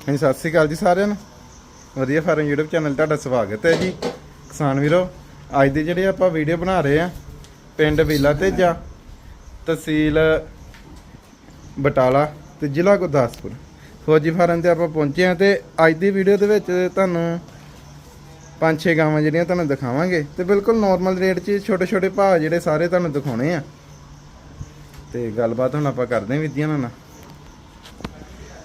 ਹਾਂਜੀ, ਸਤਿ ਸ੍ਰੀ ਅਕਾਲ ਜੀ ਸਾਰਿਆਂ ਨੂੰ। ਵਧੀਆ ਫਾਰਮ YouTube ਚੈਨਲ ਤੁਹਾਡਾ ਸਵਾਗਤ ਹੈ ਜੀ। ਕਿਸਾਨ ਵੀਰੋ, ਅੱਜ ਦੀ ਜਿਹੜੇ ਆਪਾਂ ਵੀਡੀਓ ਬਣਾ ਰਹੇ ਆ ਪਿੰਡ ਵੀਲਾ ਤੇਜਾ, ਤਹਿਸੀਲ ਬਟਾਲਾ ਤੇ ਜ਼ਿਲ੍ਹਾ ਗੁਰਦਾਸਪੁਰ। ਫੌਜੀ ਫਾਰਮ ਤੇ ਆਪਾਂ ਪਹੁੰਚੇ ਆ ਤੇ ਅੱਜ ਦੀ ਵੀਡੀਓ ਦੇ ਵਿੱਚ ਤੁਹਾਨੂੰ ਪੰਜ ਛੇ ਗਾਵਾਂ ਜਿਹੜੀਆਂ ਤੁਹਾਨੂੰ ਦਿਖਾਵਾਂਗੇ ਤੇ ਬਿਲਕੁਲ ਨਾਰਮਲ ਰੇਟ 'ਚ ਛੋਟੇ ਛੋਟੇ ਭਾਅ ਜਿਹੜੇ ਸਾਰੇ ਤੁਹਾਨੂੰ ਦਿਖਾਉਣੇ ਆ। ਤੇ ਗੱਲਬਾਤ ਹੁਣ ਆਪਾਂ ਕਰਦੇ ਹਾਂ ਵਿਦਿਆ ਨਾਲ।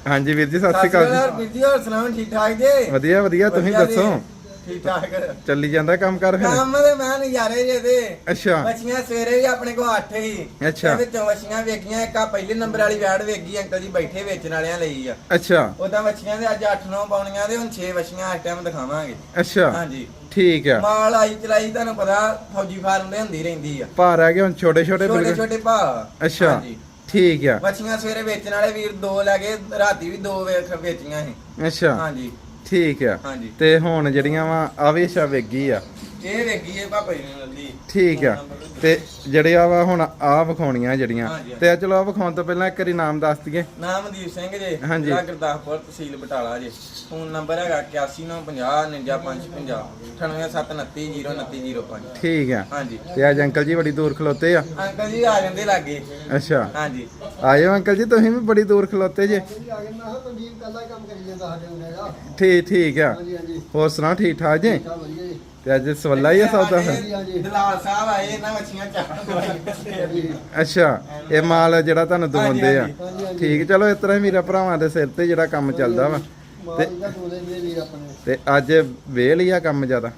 ਹਾਂਜੀ ਵੀਰ ਜੀ ਸਤਿ ਸ਼੍ਰੀ ਅਕਾਲ ਜੀ। ਵੀਰ ਜੀ ਹੋਰ ਸੁਣਾਓ ਠੀਕ ਠਾਕ ਜੀ? ਵਧੀਆ ਵਧੀਆ ਤੁਸੀਂ। ਦੱਸੋ? ਠੀਕ ਠਾਕ। ਚੱਲੀ ਜਾਂਦਾ ਕੰਮ ਕਰ ਫਿਰ? ਕੰਮ ਦੇ ਮੈਂ ਨਜ਼ਾਰੇ ਜੇ ਦੇ ਅੱਛਾ। ਬੱਚੀਆਂ ਸਵੇਰੇ ਵੀ ਆਪਣੇ ਕੋਲ 8 ਹੀ ਅੱਛਾ। ਇਹਦੇ ਚੋਂ ਬੱਚੀਆਂ ਵੇਖੀਆਂ ਇੱਕ ਆ ਪਹਿਲੇ ਨੰਬਰ ਵਾਲੀ ਵੈੜ ਵੇਖੀ ਅੰਕਲ ਜੀ ਬੈਠੇ ਵੇਚਣ ਵਾਲਿਆਂ ਲਈ ਆ। ਅੱਛਾ। ਉਦਾਂ ਬੱਚੀਆਂ ਦੇ ਅੱਜ 8-9 ਪਾਉਣੀਆਂ ਦੇ ਹੁਣ 6 ਬੱਚੀਆਂ ਇਸ ਟਾਈਮ ਦਿਖਾਵਾਂਗੇ। ਅੱਛਾ। ਹਾਂਜੀ। ਠੀਕ ਆ। ਮਾਲ ਆਈ ਚਲਾਈ ਤੁਹਾਨੂੰ ਪਤਾ ਫੌਜੀ ਫਾਰਮ ਦੇ ਹੁੰਦੀ ਰਹਿੰਦੀ ਆ। ਭਾਰ ਆ ਗਏ ਹੁਣ ਛੋਟੇ ਛੋਟੇ ਛੋਟੇ ਬਿਲਕੁਲ। ਛੋਟੇ ਭਾ ਅੱਛਾ। ਹਾਂਜੀ। ਠੀਕ ਆ। ਬੱਚੀਆਂ ਸਵੇਰੇ ਵੇਚਣ ਵਾਲੇ ਵੀਰ ਦੋ ਲੈ ਗਏ ਰਾਤੀ ਵੀ ਦੋ ਵੇਖ ਵੇਚੀਆਂ ਸੀ। ਅੱਛਾ। ਹਾਂਜੀ। ਠੀਕ ਆ। ਹਾਂਜੀ। ਤੇ ਹੁਣ ਜਿਹੜੀਆਂ ਵਾ ਆਵੇਸ਼ਾ ਵੇਗੀ ਆ। ਇਹ ਵੇਖੀ ਹੈ ਪਾਪਾ ਜੀ ਨੇ ਲੱਲੀ। ਠੀਕ ਆ। ਤੇ ਜਿਹੜੀਆਂ ਵਾ ਹੁਣ ਆ ਵਿਖਾਉਣੀਆਂ ਜਿਹੜੀਆਂ। ਹਾਂਜੀ। ਤੇ ਆ ਚਲੋ ਆ ਵਿਖਾਉਣ ਤੋਂ ਪਹਿਲਾਂ ਇੱਕ ਵਾਰੀ ਨਾਮ ਦੱਸ ਦਈਏ। ਨਾਮ ਮਨਦੀਪ ਸਿੰਘ ਜੀ। ਹਾਂਜੀ। ਜ਼ਿਲ੍ਹਾ ਗੁਰਦਾਸਪੁਰ ਤਹਿਸੀਲ ਬਟਾਲਾ ਜੀ। ਫੋਨ ਨੰਬਰ ਹੈਗਾ 81950595 98729 ਠੀਕ ਆ। ਹਾਂਜੀ। ਤੇ ਅੱਜ ਅੰਕਲ ਜੀ ਬੜੀ ਦੂਰ ਖਲੋਤੇ ਆ। ਅੰਕਲ ਜੀ ਆ ਜਾਂਦੇ ਲਾਗੇ। ਅੱਛਾ। ਹਾਂਜੀ। ਆਇਓ ਅੰਕਲ ਜੀ ਤੁਸੀਂ ਵੀ ਬੜੀ ਦੂਰ ਖਲੋਤੇ ਜੇ। ਆ ਗਏ। ਮੈਂ ਕਿਹਾ ਤਨਜੀਮ ਕੱਲਾ ਹੀ ਕੰਮ ਕਰੀ ਜਾਂਦਾ ਸਾਡੇ ਮੁੰਡੇ ਦਾ। ਠੀਕ ਠੀਕ ਆ। ਹਾਂਜੀ ਹਾਂਜੀ। ਹੋਰ ਸੁਣਾ ਠੀਕ ਠਾਕ ਜੀ? ਸਭ ਵਧੀਆ ਜੀ ਤੇ ਅੱਜ ਸਵੱਲਾ ਹੀ ਆ ਸੌਦਾ ਦਲਾਲ ਸਾਹਿਬ ਆਏ ਇਹਨਾਂ ਮੱਛੀਆਂ ਚਾਹ ਅੱਛਾ ਇਹ ਮਾਲ ਜਿਹੜਾ ਤੁਹਾਨੂੰ ਦਵਾਉਂਦੇ ਆ। ਠੀਕ ਚਲੋ ਇਸ ਤਰ੍ਹਾਂ ਹੀ ਮੇਰਾ ਭਰਾਵਾਂ ਦੇ ਸਿਰ ਤੇ ਜਿਹੜਾ ਕੰਮ ਚੱਲਦਾ ਵਾ। ਆਪਣੇ। ਤੇ ਅੱਜ ਵੇਲ ਹੀ ਆ ਕੰਮ ਜ਼ਿਆਦਾ?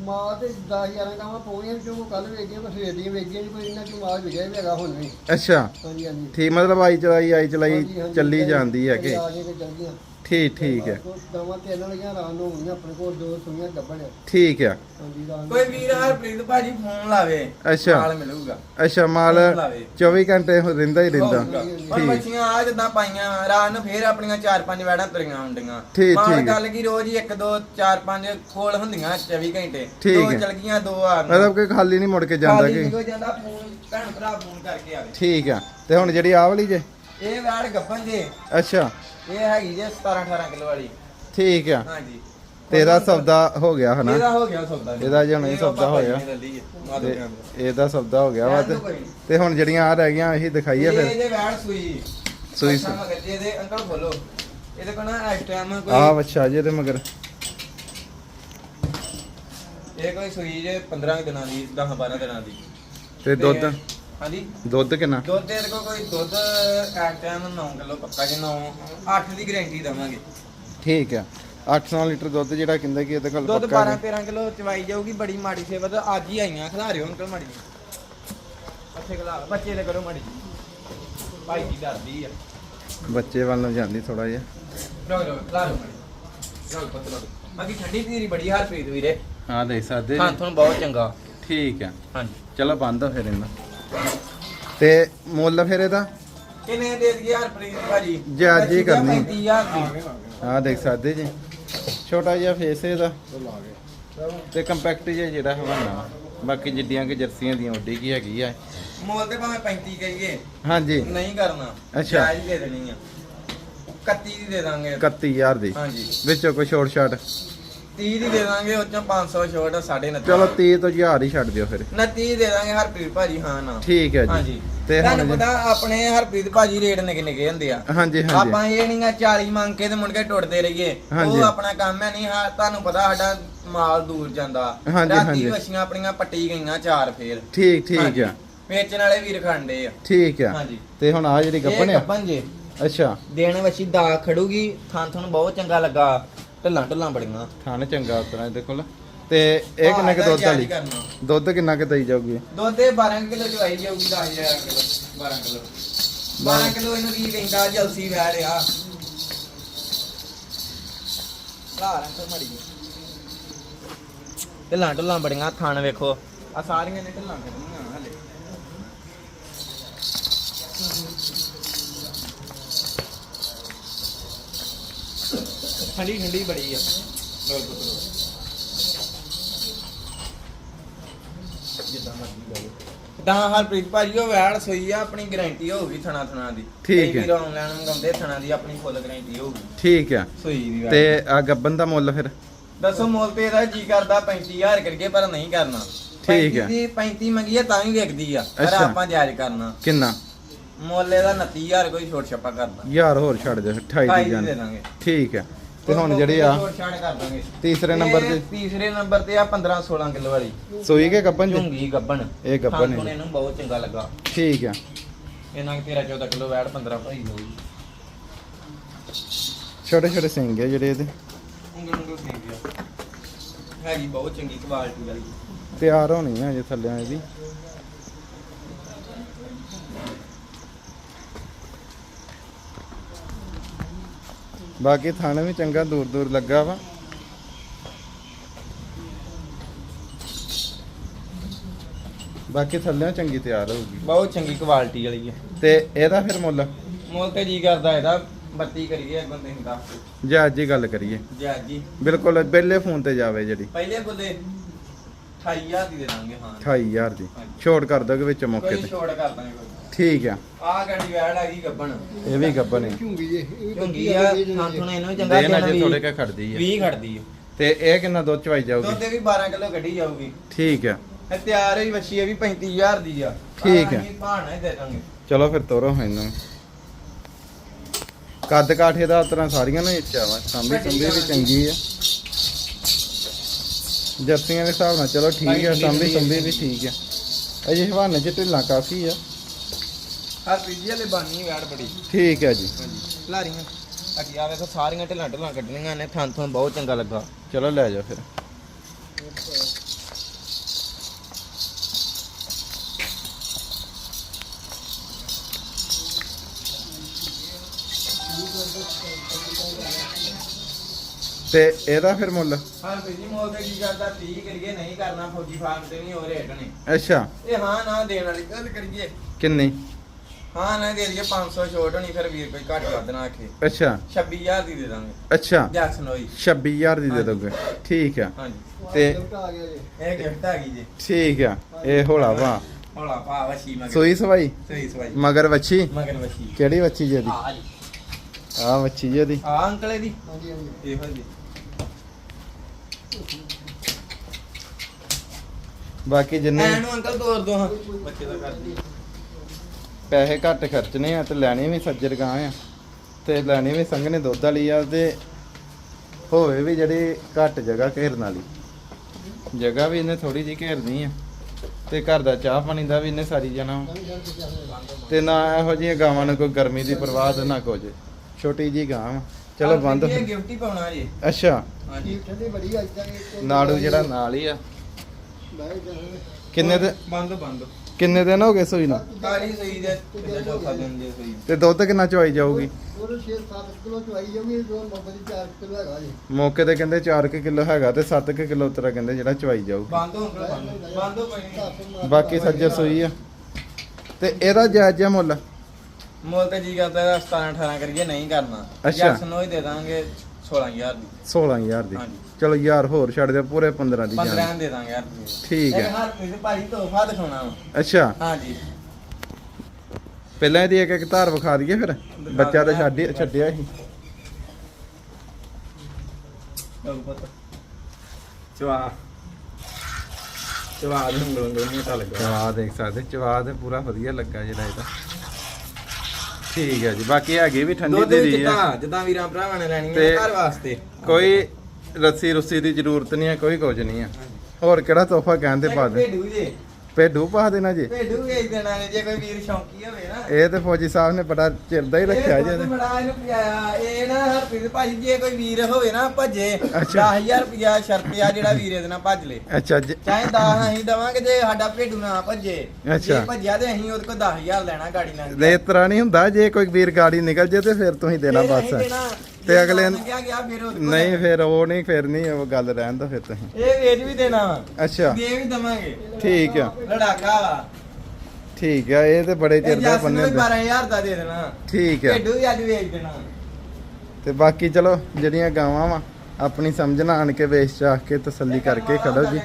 ਮਾਂ ਤੇ 10 11 ਕਾਮਾਂ ਪੌਣੀਆਂ ਵਿੱਚੋਂ ਕੱਲ ਵੇਗੀਆਂ ਬਸ ਵੇਦੀਆਂ ਵੇਗੀਆਂ ਨੀ, ਕੋਈ ਇਹਨਾਂ ਚੋਂ ਮਾਲ ਵਿਗਿਆ ਵੀ ਹੈਗਾ ਹੁਣ ਵੀ। ਅੱਛਾ। ਹਾਂਜੀ ਹਾਂਜੀ। ਠੀਕ ਮਤਲਬ ਆਈ ਚਲਾਈ ਆਈ ਚਲਾਈ ਚੱਲੀ ਜਾਂਦੀ ਹੈ ਕਿ ਤੇ ਠੀਕ ਠੀਕ ਹੈ। ਦੋ ਦਵਾਂ ਤਿੰਨ ਵਾਲੀਆਂ ਰਾਤ ਨੂੰ ਹੋਣੀਆਂ ਆਪਣੇ ਕੋਲ ਦੋ ਸੁਣੀਆਂ ਗੱਬੜ ਠੀਕ ਆ ਹਾਂਜੀ ਰਾਤ ਨੂੰ। ਕੋਈ ਵੀਰ ਹਰਪ੍ਰੀਤ ਭਾਜੀ ਫੋਨ ਲਾਵੇ। ਅੱਛਾ। ਨਾਲ ਮਿਲੂਗਾ। ਅੱਛਾ ਮਾਲ ਫੋਨ ਲਾਵੇ। 24 ਘੰਟੇ ਹੋ- ਰਹਿੰਦਾ ਹੀ ਰਹਿੰਦਾ। ਹੁਣ ਠੀਕ। ਮੱਛੀਆਂ ਆ ਜਿੱਦਾਂ ਪਾਈਆਂ ਰਾਤ ਨੂੰ ਫੇਰ ਆਪਣੀਆਂ 4-5 ਵੈੜਾਂ ਤੁਰੀਆਂ ਹੁੰਦੀਆਂ। ਠੀਕ, ਮਾਲ ਠੀਕ ਹੈ। ਗੱਲ ਕੀ ਰੋਜ਼ ਹੀ 1 2 4 5 ਖੋਲ ਹੁੰਦੀਆਂ 24 ਘੰਟੇ। ਠੀਕ ਦੋ ਹੈ। ਚਲ ਗਈਆਂ ਦੋ ਆ ਗਈਆਂ। ਮਤਲਬ ਕਿ ਖਾਲੀ ਨਹੀਂ ਮੁੜ ਕੇ ਜਾਂਦਾ ਖਾਲੀ ਕਿ? ਨਿਕਲ ਜਾਂਦਾ ਫੋਨ ਭੈਣ ਭਰਾ ਫੋਨ ਕਰਕੇ ਆਵੇ। ਠੀਕ ਆ ਤੇ ਹੁਣ ਜਿਹੜੀ ਆਹ ਵਾਲੀ ਜੇ? ਇਹ ਵੈੜ ਗੱਪਨ ਜੇ। ਅੱਛਾ। ਇਹ ਹੈਗੀ ਜੇ 17 18 ਕਿਲੋ ਵਾਲੀ। ਠੀਕ ਆ। ਹਾਂਜੀ। ਤੇਰਾ ਸੌਦਾ ਹੋ ਗਿਆ ਹਨਾ? ਇਹਦਾ ਹੋ ਗਿਆ ਸੌਦਾ ਜੀ। ਇਹਦਾ ਜੀ ਹੁਣ ਇਹ ਇਹ ਸੌਦਾ ਲੈ ਹੈ। ਤੇ ਧਿਆਨ। ਇਹਦਾ ਸੌਦਾ ਹੋ ਗਿਆ ਵਾ ਤੇ ਹੁਣ ਜਿਹੜੀਆਂ ਆ ਰਹਿ ਗਈਆਂ ਇਹੀ ਦਿਖਾਈਏ ਇਹ ਫਿਰ। ਜੇ ਵੈੜ ਸੂਈ। ਸੂਈ ਮਗਰ ਜੇ ਇਹਦੇ ਅੰਕਲ ਖੋਲੋ। ਇਹਦੇ ਕੋਲ ਨਾ ਇਸ ਟਾਈਮ ਆ ਕੋਈ ਬੱਚਾ ਜੇ ਤੇ ਮਗਰ। ਇਹ ਕੋਈ ਸੂਈ ਜੇ 15 ਕੁ ਦਿਨਾਂ ਦੀ 10 12 ਦਿਨਾਂ ਦੀ। ਤੇ ਦੁੱਧ? ਹਾਂਜੀ। ਦੁੱਧ ਕਿੰਨਾ? ਦੁੱਧ ਇਹਦੇ ਕੋਲ ਕੋਈ ਦੁੱਧ ਇਸ ਟਾਈਮ 9 ਕਿਲੋ ਪੱਕਾ ਜੇ 9 8 ਦੀ ਗਾਰੰਟੀ ਦਵਾਂਗੇ। ਠੀਕ ਆ। 800 ਲੀਟਰ ਦੁੱਧ ਜਿਹੜਾ ਕਹਿੰਦਾ ਕਿ ਇਹਦੇ ਕੋਲ ਦੁੱਧ ਪੱਕਾ 12 ਹੈ। 13 ਕਿਲੋ ਚਵਾਈ ਜਾਊਗੀ ਬੜੀ ਮਾੜੀ ਸੇਵਾ ਤਾਂ ਅੱਜ ਹੀ ਆਈਆਂ ਖਿਲਾਰਿਓ ਅੰਕਲ ਮਾੜੀ ਅੱਛੇ ਖਿਲਾ ਬੱਚੇ ਦੇ ਕਰੋ ਮਾੜੀ ਭਾਈ ਜੀ ਡਰਦੀ ਆ। ਬੱਚੇ ਵੱਲ ਨੂੰ ਜਾਂਦੀ ਥੋੜਾ ਜਿਹਾ। ਰੋ ਰੋ ਖਿਲਾਰਿਓ ਮਾੜੀ ਰੋ ਪਤਲਾ ਬਾਕੀ ਠੰਡੀ ਧੀਰੀ ਬੜੀ ਹਰਪ੍ਰੀਤ ਵੀਰੇ। ਹਾਂ ਦੇਖ ਸਕਦੇ ਹਾਂ ਤੁਹਾਨੂੰ ਬਹੁਤ ਚੰਗਾ। ਠੀਕ ਆ। ਹਾਂਜੀ। ਚਲੋ ਬੰਦ ਹੋ ਫਿਰ ਇਹਨਾਂ ਤੇ ਮੁੱਲ ਫਿਰ ਇਹਦਾ? ਕਿੰਨੇ ਦੇ ਦਈਏ ਹਰਪ੍ਰੀਤ ਭਾਜੀ? ਜੇ ਅੱਜ ਹੀ ਕਰਨੀ। 35000 ਦੀ। ਆਹ ਦੇਖ ਸਕਦੇ ਜੀ। ਛੋਟਾ ਜਿਹਾ ਫੇਸ ਇਹਦਾ। ਤੇ ਕੰਪੈਕਟ ਜਿਹਾ ਜਿਹੜਾ ਹਵਾਨਾ ਵਾ। ਬਾਕੀ ਜਿੱਡੀਆਂ ਕਿ ਜਰਸੀਆਂ ਦੀਆਂ ਉੱਡੀ ਕੀ ਹੈਗੀ ਆ। ਮੁੱਲ ਤੇ ਭਾਵੇਂ 35 ਕਹੀਏ। ਹਾਂਜੀ। ਨਹੀਂ ਕਰਨਾ। ਅੱਛਾ। ਜਾਇਜ਼ ਦੇ ਦੇਣੀ ਆ। 31 ਦੀ ਦੇ ਦਾਂਗੇ। 31000 ਦੀ। ਹਾਂਜੀ। ਵਿੱਚੋਂ ਕੋਈ ਛੋਟ ਛਾਟ 30 ਦੀ ਦੇ ਦਾਂਗੇ ਉਹ ਚੋਂ 500 ਛੋਟ 29 ਚਲੋ 30 ਤੋਂ 1000 ਹੀ ਛੱਡ ਦਿਓ ਫਿਰ। 29 ਦੇ ਦਾਂਗੇ ਹਰਪ੍ਰੀਤ ਭਾਜੀ ਹਾਂ ਨਾ। ਠੀਕ ਹੈ ਜੀ। ਹਾਂਜੀ। ਤੇ ਤੁਹਾਨੂੰ ਹੁਣ ਪਤਾ ਆਪਣੇ ਹਰਪ੍ਰੀਤ ਭਾਜੀ ਰੇਟ ਨਿੱਕੇ ਨਿੱਕੇ ਹੁੰਦੇ ਆ। ਹਾਂਜੀ ਹਾਂਜੀ। ਆਪਾਂ ਇਹ ਨਹੀਂਗਾ 40 ਮੰਗ ਕੇ ਤੇ ਮੁੜ ਕੇ ਟੁੱਟਦੇ ਰਹੀਏ। ਹਾਂਜੀ। ਉਹ ਆਪਣਾ ਕੰਮ ਹੈ ਨਹੀਂ ਹਾਂ ਤੁਹਾਨੂੰ ਪਤਾ ਸਾਡਾ ਮਾਲ ਦੂਰ ਜਾਂਦਾ। ਹਾਂਜੀ, ਆਪਣੀਆਂ ਪੱਟੀ ਗਈਆਂ ਚਾਰ ਫੇਰ। ਠੀਕ ਠੀਕ ਹਾਂਜੀ। ਆ। ਵੇਚਣ ਵਾਲੇ ਵੀਰ ਖੰਡੇ ਆ। ਠੀਕ ਆ। ਹਾਂਜੀ। ਤੇ ਹੁਣ ਆ ਜਿਹੜੀ ਇਹ ਗੱਪਣ ਆ। ਗੱਭਣ ਜੇ। ਅੱਛਾ। ਦੇਣ ਵਛੀ ਦਾ ਖੜੂਗੀ ਥਾਂ ਤੁਹਾਨੂੰ ਬਹੁਤ ਚੰਗਾ ਲੱਗਾ। ਢੱਲਾਂ ਢੱਲਾਂ ਬੜੀਆਂ। ਖਾਣ ਚੰਗਾ ਉਤਰਾ ਇਹਦੇ ਕੋਲ। ਤੇ ਇਹ ਕਿੰਨਾ ਕੁ ਦੁੱਧ ਵਾਲੀ ਦੁੱਧ ਕਿੰਨਾ ਕੁ ਦਈ ਜਾਊਗੀ? ਦੁੱਧ ਇਹ 12 ਕਿਲੋ ਚਵਾਈ ਜਾਊਗੀ 10000 ਕਿਲੋ 12 ਕਿਲੋ। 12 ਕਿਲੋ ਇਹਨੂੰ ਕੀ ਕਹਿੰਦਾ ਜਲਸੀ ਵਹਿ ਰਿਹਾ। ਘਰ ਅੰਕਲ ਮੜੀ ਢੱਲਾਂ ਢੱਲਾਂ ਬੜੀਆਂ ਥਣ ਵੇਖੋ। ਆ ਸਾਰੀਆਂ ਨੇ ਢੱਲਾਂ ਕੱਢੀਆਂ ਹਲੇ। ਠੰਡੀ ਠੰਡੀ ਬੜੀ ਆ। ਲੋਲ ਪੁੱਤਰੋ ਜਿੱਦਾਂ ਮਰਜ਼ੀ ਲੈ ਲਓ। ਤਾਂ ਹਰਪ੍ਰੀਤ ਭਾਜੀ ਉਹ ਵੈੜ ਸੋਈ ਆ ਆਪਣੀ ਗਾਰੰਟੀ ਹੋਊਗੀ ਥਣਾ ਥਣਾ ਦੀ। ਠੀਕ ਹੈ। ਵੀਰ ਆਨਲਾਈਨ ਮੰਗਾਉਂਦੇ ਥਣਾ ਦੀ ਆਪਣੀ ਫੁੱਲ ਗਾਰੰਟੀ ਹੋਊਗੀ ਠੀਕ ਆ। ਸੋਈ ਦੀ ਤੇ ਆ ਗੱਬਨ ਦਾ ਮੁੱਲ ਫਿਰ? ਦੱਸੋ ਮੁੱਲ ਤੇ ਇਹਦਾ ਜੀ ਕਰਦਾ 35000 ਕਰਕੇ ਪਰ ਨਹੀਂ ਕਰਨਾ। ਠੀਕ ਹੈ। 35 ਦੀ 35 ਮੰਗੀ ਆ ਤਾਂ ਵੀ ਵਿਕਦੀ ਆ ਪਰ। ਆਪਾਂ ਜਾਇਜ਼ ਕਰਨਾ। ਕਿੰਨਾ? ਮੁੱਲ ਇਹਦਾ 29000 ਕੋਈ ਛੋਟ ਛੱਪਾ ਕਰਦਾ। ਯਾਰ ਹੋਰ ਛੱਡ ਦੇ 28 ਢਾਈ ਦੀ ਦਾਂਗੇ। ਠੀਕ ਆ। ਤੇ ਹੁਣ ਜਿਹੜੀ ਆ ਛੋਟ ਛਾੜ ਕਰ ਦਾਂਗੇ ਤੀਸਰੇ ਨੰਬਰ ਤੇ? ਤੀਸਰੇ ਨੰਬਰ ਤੇ ਆ 15 16 ਕਿਲੋ ਵਾਲੀ। ਸੂਈ ਕੇ ਗੱਬਨ ਜੀ? ਝੁੰਗੀ ਗੱਬਣ ਇਹ ਹੈ। ਖਾਣ ਇਹਨੂੰ ਬਹੁਤ ਚੰਗਾ ਲੱਗਾ। ਠੀਕ ਆ। ਇਹਨਾਂ ਕਿ 13 14 ਕਿਲੋ ਵੈੜ 15 ਭਾਈ ਹੋਊਗੀ ਛੋਟੇ ਛੋਟੇ ਸਿੰਘ ਆ ਜਿਹੜੇ ਇਹਦੇ। ਉਂਗਲ ਉਂਗਲ ਸਿੰਘ ਗਿਆ ਹੈਗੀ ਬਹੁਤ ਚੰਗੀ ਕੁਆਲਿਟੀ ਵਾਲੀ। ਤਿਆਰ ਹੋਣੀ ਆ ਜੇ ਥੱਲੇ ਇਹਦੀ। ਬਾਕੀ ਥਾਣੇ ਵੀ ਚੰਗਾ ਦੂਰ ਦੂਰ ਲੱਗਾ ਵਾ। ਬਾਕੀ ਥੱਲੇ ਚੰਗੀ ਤਿਆਰ ਹੋਊਗੀ। ਬਹੁਤ ਚੰਗੀ ਕੁਆਲਿਟੀ ਵਾਲੀ ਹੈ ਤੇ ਇਹਦਾ ਫਿਰ ਮੁੱਲ? ਮੁੱਲ ਤੇ ਜੀ ਕਰਦਾ ਇਹਦਾ 32 ਕਰੀਏ ਅੱਗੋਂ ਤੁਸੀਂ ਦੱਸ। ਜੇ ਅੱਜ ਹੀ ਗੱਲ ਕਰੀਏ। ਜੀ ਜੀ ਬਿਲਕੁਲ ਪਹਿਲੇ ਫੋਨ ਤੇ ਜਾਵੇ ਜਿਹੜੀ। ਪਹਿਲੇ ਬੋਲੇ 28000 ਦੀ ਦੇ ਦਾਂਗੇ ਹਾਂ। 28000 ਦੀ। ਛੋਟ ਕਰ ਦੋਗੇ ਵਿੱਚ ਮੌਕੇ ਕੋਈ ਤੇ? ਛੋੜ ਕਰ ਦਾਂਗੇ ਕੋਈ। ਠੀਕ ਆ। ਆ ਗੱਡੀ ਵੈੜ ਆ ਗਈ ਗੱਬਣ। ਇਹ ਵੀ ਗੱਬਨ ਹੈ ਝੁੰਗੀ ਜੇ ਇਹ ਵੀ ਝੁੰਗੀ ਕੱਟੀ ਆ ਵੀ ਦੇ ਥਾਂ ਦਿੰਦੇ। ਥੁਣਾ ਇਹਨੂੰ ਚੰਗਾ ਦੇਣ ਅਜੇ ਦੇਣਾ ਥੋੜੇ ਕਾ ਖੜਦੀ ਹੈ 20 ਖੜਦੀ ਹੈ ਤੇ ਇਹ ਕਿੰਨਾ ਦੁੱਧ ਚਵਾਈ ਜਾਊਗੀ? ਦੁੱਧ ਵੀ 12 ਕਿਲੋ ਗੱਡੀ ਜਾਊਗੀ। ਠੀਕ ਆ। ਇਹ ਤਿਆਰ ਹੋਈ ਵੱਛੀ ਇਹ ਵੀ 35000 ਦੀ ਆ। ਠੀਕ ਹੈ। ਭਾਣਾ ਹੀ ਦੇ ਦਾਂਗੇ। ਚਲੋ ਫਿਰ ਤੋਰੋ ਇਹਨੂੰ। ਕੱਦ ਕਾਠੇ ਦਾ ਤਰ੍ਹਾਂ ਸਾਰੀਆਂ ਨੇ ਇੱਛਾ ਵਾ। ਸੰਭੀ ਸੰਭੀ ਵੀ ਚੰਗੀ ਆ। ਜੱਤੀਆਂ ਦੇ ਹਿਸਾਬ ਨਾਲ ਚਲੋ ਠੀਕ ਆ ਸੰਭੀ ਸੰਭੀ ਵੀ ਠੀਕ ਆ ਅਜੇ ਹਵਾਨੇ ਚ ਢਿੱਲਾਂ ਕਾਫੀ ਆ। ਹਰ ਪੀਜੀ ਵਾਲੇ ਬਾਨੀ ਵੈੜ ਬੜੀ। ਠੀਕ ਆ ਜੀ। ਲਾਰੀਆਂ। ਅੱਗੇ ਆ ਵੇਖੋ ਸਾਰੀਆਂ ਢਿੱਲਾਂ ਢਿੱਲਾਂ ਕੱਢਣੀਆਂ ਨੇ ਥਾਂ ਥਾਂ ਬਹੁਤ ਚੰਗਾ ਲੱਗਾ। ਚਲੋ ਲੈ ਜਾਓ ਫਿਰ। ਤੇ ਇਹਦਾ ਫਿਰ ਮੁੱਲ? ਹਰ ਪੀਜੀ ਮੋਲ ਤੇ ਕੀ ਕਰਦਾ? 30 ਕਰੀਏ ਨਹੀਂ ਕਰਨਾ ਫੌਜੀ ਫਾਰਮ ਤੇ ਨਹੀਂ ਹੋ ਰੇਟ ਨੇ। ਅੱਛਾ। ਇਹ ਹਾਂ ਨਾ ਦੇਣ ਵਾਲੀ ਗੱਲ ਕਰੀਏ। ਕਿੰਨੀ? ਹਾਂ ਨਾ ਦੇ ਦਈਏ 500 ਛੋਟ ਹੋਣੀ ਫਿਰ ਵੀਰ ਕੋਈ ਘੱਟ ਵੱਧ ਨਾ ਆਖੇ। ਅੱਛਾ। 26000 ਦੀ ਦੇ ਦਾਂਗੇ। ਅੱਛਾ। ਜੈਕਸਨ ਹੋਈ। 26000 ਦੀ ਦੇ ਦੋਗੇ। ਠੀਕ ਆ। ਹਾਂਜੀ। ਤੇ- ਗਿਫਟ ਆ ਗਿਆ ਜੀ। ਇਹ ਗਿਫਟ ਆ ਗਈ ਜੀ। ਠੀਕ ਆ। ਇਹ ਹੋਲਾ ਵਾ। ਹੌਲਾ ਭਾ ਵਸ਼ੀ ਮਗਰ। ਸੋਈ ਸਵਾਈ? ਸਹੀ ਸਵਾਈ। ਮਗਰ ਵੱਛੀ? ਮਗਰ ਵਸ਼ੀ ਕਿਹੜੀ ਵੱਛੀ ਜੀ ਇਹਦੀ? ਆ ਜੀ। ਆ ਵੱਛੀ ਜੀ ਆ ਅੰਕਲ ਇਹਦੀ? ਹਾਂਜੀ ਹਾਂਜੀ। ਇਹੋ ਜੀ। ਬਾਕੀ ਜਿੰਨੇ ਐਨੂੰ ਅੰਕਲ ਤੋਰ ਦੋ ਹਾਂ। ਬੱਚੇ ਦਾ ਕਰਦੀ ਪੈਸੇ ਘੱਟ ਖਰਚਣੇ ਆ ਤੇ ਲੈਣੀ ਵੀ ਸੱਜਰ ਗਾਂ ਆ। ਤੇ ਲੈਣੀ ਵੀ ਸੰਘਣੇ ਦੁੱਧ ਵਾਲੀ ਆ ਤੇ ਹੋਵੇ ਵੀ ਜਿਹੜੀ ਘੱਟ ਜਗ੍ਹਾ ਘੇਰਨ ਵਾਲੀ। ਜਗ੍ਹਾ ਵੀ ਇਹਨੇ ਥੋੜੀ ਜਿਹੀ ਘੇਰਨੀ ਆ। ਤੇ ਘਰ ਦਾ ਚਾਹ ਪਾਣੀ ਦਾ ਵੀ ਇਹਨੇ ਸਾਰੀ ਜਾਣਾ। ਵਾ। ਤਾਂ ਨਾ ਇਹੋ ਜਿਹੀਆਂ ਗਾਵਾਂ ਨੂੰ ਕੋਈ ਗਰਮੀ ਦੀ ਪਰਵਾਹ ਨਾ ਕੁਝ। ਛੋਟੀ ਜੀ ਗਾਂ ਵਾ। ਚਲੋ ਬੰਦ ਇਹ ਗਿਫਟ ਹੀ ਪਾਉਣਾ ਜੀ ਅੱਛਾ। ਹਾਂਜੀ। ਠੀਕ ਠੰਡੀ ਬੜੀ ਅੱਜ ਤੱਕ ਨਾੜੂ ਜਿਹੜਾ ਨਾਲ ਹੀ ਆ। ਜਾਣਾ ਕਿੰਨੇ ਦੇ ਬੰਦ ਬੰਦ। ਕਿੰਨੇ ਦਿਨ ਹੋ ਗਏ ਸੂਈ ਨੂੰ? ਕਾਲੀ ਸਹੀ ਦੇ ਕਿੰਨਾ ਚੌਥਾ ਦਿਨ ਜੇ ਸਹੀ ਤੇ ਦੁੱਧ ਕਿੰਨਾ ਚਵਾਈ ਜਾਊਗੀ? ਉਹਦੇ 6-7 ਕਿਲੋ ਚਵਾਈ ਜਾਊਗੀ ਦੋ ਨੰਬਰ ਦੀ 4 ਕਿਲੋ ਹੈਗਾ ਜੀ। ਮੌਕੇ ਤੇ ਕਹਿੰਦੇ 4 ਕਿਲੋ ਹੈਗਾ ਤੇ 7 ਕਿਲੋ ਤਰਾ ਕਹਿੰਦੇ ਜਿਹੜਾ ਚਵਾਈ ਜਾਊਗੀ। ਬੰਦ ਹੋ ਅੰਕਲ ਬੰਦ। ਬੰਦ ਹੋ ਪਈ ਬਾਕੀ ਸੱਜਰ ਸੂਈ ਆ। ਤੇ ਇਹਦਾ ਜਾਇਜ਼ ਜਿਹਾ ਮੁੱਲ? ਮੁੱਲ ਤੇ ਜੀ ਕਰਦਾ ਇਹਦਾ 17 18 ਕਰੀਏ ਨਹੀਂ ਕਰਨਾ। ਅੱਛਾ। ਹੋਈ ਦੇ ਦਾਂਗੇ। 16000 ਦੀ। 16000 ਦੀ। ਹਾਂਜੀ। ਚਲੋ ਯਾਰ ਹੋਰ ਛੱਡ ਦੇ ਪੂਰੇ 15 ਦੀ 15 ਜਾਨ। ਦੇ ਦਾਂਗੇ ਯਾਰ ਠੀਕ ਹੈ। ਹਰ ਕਿਸੇ ਭਾਜੀ ਤੋਹਫਾ ਦਿਖਾਉਣਾ ਵਾ। ਅੱਛਾ। ਹਾਂਜੀ। ਪਹਿਲਾਂ ਇਹਦੀ ਇੱਕ ਇੱਕ ਧਾਰ ਵਿਖਾ ਦਈਏ ਫਿਰ। ਬੱਚਾ ਤਾਂ ਛੱਡ ਹੀ- ਛੱਡਿਆ ਸੀ। ਚਵਾ। ਚਵਾ ਦੇ ਉਂਗਲ ਉਂਗਲ ਮੋਟਾ ਲੱਗਾ ਚਵਾ ਦੇਖ ਸਕਦੇ ਚਵਾ ਤੇ ਪੂਰਾ ਵਧੀਆ ਲੱਗਾ ਜਿਹੜਾ ਇਹਦਾ। ਠੀਕ ਹੈ ਜੀ ਬਾਕੀ ਹੈਗੀ ਵੀ ਠੰਡੀ ਦੁੱਧ ਦੀ ਵੀ ਹੈ। ਜਿੱਦਾਂ ਜਿੱਦਾਂ ਵੀਰਾਂ ਭਰਾਵਾਂ ਨੇ ਲੈਣੀ ਤੇ- ਹੈ ਘਰ ਵਾਸਤੇ। ਕੋਈ ਰੱਸੀ ਰੁੱਸੀ ਦੀ ਜ਼ਰੂਰਤ ਨਹੀਂ ਹੈ ਕੋਈ ਕੁਝ ਨਹੀਂ ਹੈ। ਹੋਰ ਕਿਹੜਾ ਤੋਹਫਾ ਕਹਿੰਦੇ ਪਾ ਦੇ? ਭੇਡੂ ਜੇ ਭੇਡੂ ਪਾ ਦੇਣਾ ਜੀ ਭੇਡੂ ਵੇਚ ਦੇਣਾ ਨੇ ਜੇ ਕੋਈ ਵੀਰ ਸ਼ੌਂਕੀ ਹੋਵੇ ਨਾ ਇਹ ਤੇ ਫੌਜੀ ਸਾਹਿਬ ਨੇ ਬੜਾ ਚਿਰ ਦਾ ਹੀ ਰੱਖਿਆ ਜੀ ਇਹ ਇਹਨੇ। ਬੜਾ ਇਹਨੂੰ ਪਿਆਇਆ ਇਹ ਨਾ ਹਰਪ੍ਰੀਤ ਭਾਜੀ ਜੇ ਕੋਈ ਵੀਰ ਹੋਵੇ ਨਾ ਭੱਜੇ ਅੱਛਾ। 10000 ਰੁਪਿਆ ਸ਼ਰਤ ਆ ਜਿਹੜਾ ਵੀਰ ਇਹਦੇ ਨਾਲ ਭੱਜ ਲੇ ਅੱਛਾ ਜੀ ਚਾਹੇ 10 ਅਸੀਂ ਦਵਾਂਗੇ ਜੇ ਸਾਡਾ ਭੇਡੂ ਨਾ ਭੱਜੇ। ਜੇ ਭੱਜਿਆ ਤੇ ਅਸੀਂ ਉਹਦੇ ਕੋਲ 10000 ਲੈਣਾ ਗਾੜੀ ਨਾਲ ਦੇ ਤਰ੍ਹਾਂ ਨਹੀਂ ਹੁੰਦਾ ਜੇ ਕੋਈ ਵੀਰ ਗਾੜੀ ਨਿਕਲ ਜੇ ਤੇ ਫਿਰ ਤੁਸੀਂ ਦੇਣਾ ਬਸ ਦੇਣਾ। ਤੇ ਅਗਲੇ ਨਾ ਗਿਆ ਗਿਆ? ਫਿਰ ਉਹਦੇ ਕੋਲ ਨਹੀਂ ਫਿਰ ਉਹ ਨਹੀਂ ਫਿਰ ਨਹੀਂ ਉਹ ਗੱਲ ਰਹਿਣ ਦੋ ਫਿਰ ਤੁਸੀਂ। ਇਹ ਵੇਚ ਵੀ ਦੇਣਾ ਵਾ। ਅੱਛਾ। ਦੇ ਵੀ ਦਵਾਂਗੇ। ਠੀਕ ਆ। ਲੜਾਕਾ ਵਾ। ਠੀਕ ਆ ਇਹ ਤੇ ਬੜੇ ਚਿਰ ਦਾ ਜੱਸ ਨੂੰ ਬੰਨੇ ਵੀ ਹੁੰਦੇ 12000 ਦਾ ਦੇ ਦੇਣਾ। ਠੀਕ ਆ। ਭੇਡੂ ਵੀ ਅੱਜ ਵੇਚ ਦੇਣਾ। ਤੇ ਬਾਕੀ ਚਲੋ ਜਿਹੜੀਆਂ ਗਾਵਾਂ ਵਾ ਆਪਣੀ ਸਮਝਣਾ ਆਣ ਕੇ ਵੇਚ ਚਾਹ ਕੇ ਤਸੱਲੀ ਕਰਕੇ ਖੜੋ ਜੀ।